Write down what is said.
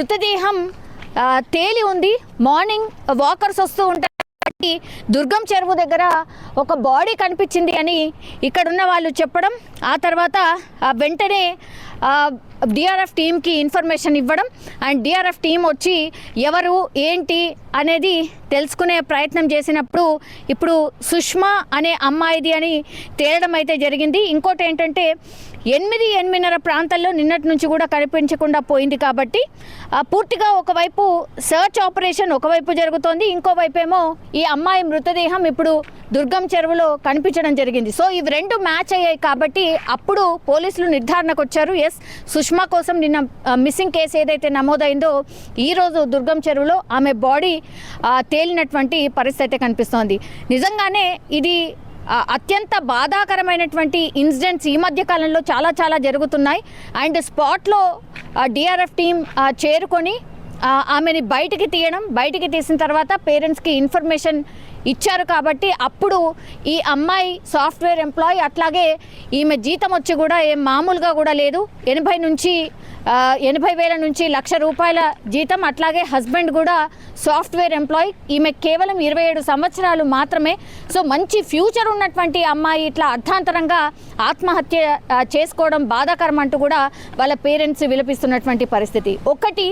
మృతదేహం తేలి ఉంది. మార్నింగ్ వాకర్స్ వస్తూ ఉంటారు దుర్గం చెరువు దగ్గర ఒక బాడీ కనిపించింది అని ఇక్కడున్న వాళ్ళు చెప్పడం ఆ తర్వాత ఆ, వెంటనే డిఆర్ఎఫ్ టీంకి ఇన్ఫర్మేషన్ ఇవ్వడం అండ్ డిఆర్ఎఫ్ టీం వచ్చి ఎవరు ఏంటి అనేది తెలుసుకునే ప్రయత్నం చేసినప్పుడు ఇప్పుడు సుష్మా అనే అమ్మాయిది అని తేలడం అయితే జరిగింది. ఇంకోటి ఏంటంటే ఎనిమిది ఎనిమిదిన్నర ప్రాంతాల్లో నిన్నటి నుంచి కూడా కనిపించకుండా పోయింది కాబట్టి పూర్తిగా ఒకవైపు సర్చ్ ఆపరేషన్ ఒకవైపు జరుగుతోంది ఇంకోవైపు ఏమో ఈ అమ్మాయి మృతదేహం ఇప్పుడు దుర్గం చెరువులో కనిపించడం జరిగింది. సో ఇవి రెండు మ్యాచ్ అయ్యాయి కాబట్టి అప్పుడు పోలీసులు నిర్ధారణకు వచ్చారు. ఎస్ సుష్మా కోసం నిన్న మిస్సింగ్ కేసు ఏదైతే నమోదైందో ఈరోజు దుర్గం చెరువులో ఆమె బాడీ తేలినటువంటి పరిస్థితి అయితే కనిపిస్తోంది. నిజంగానే ఇది అత్యంత బాధాకరమైనటువంటి ఇన్సిడెంట్స్ ఈ మధ్య కాలంలో చాలా చాలా జరుగుతున్నాయి. అండ్ స్పాట్లో డిఆర్ఎఫ్ టీం చేరుకొని ఆమెని బయటికి తీయడం బయటికి తీసిన తర్వాత పేరెంట్స్కి ఇన్ఫర్మేషన్ ఇచ్చారు కాబట్టి అప్పుడు ఈ అమ్మాయి సాఫ్ట్వేర్ ఎంప్లాయీ అట్లాగే ఈమె జీతం వచ్చి కూడా ఏం మామూలుగా కూడా లేదు. ఎనభై నుంచి ఎనభై వేల నుంచి లక్ష రూపాయల జీతం అట్లాగే హస్బెండ్ కూడా సాఫ్ట్వేర్ ఎంప్లాయీ. ఈమె కేవలం ఇరవై ఏడు సంవత్సరాలు మాత్రమే. సో మంచి ఫ్యూచర్ ఉన్నటువంటి అమ్మాయి ఇట్లా అర్థాంతరంగా ఆత్మహత్య చేసుకోవడం బాధాకరం అంటూ కూడా వాళ్ళ పేరెంట్స్ విలపిస్తున్నటువంటి పరిస్థితి. ఒకటి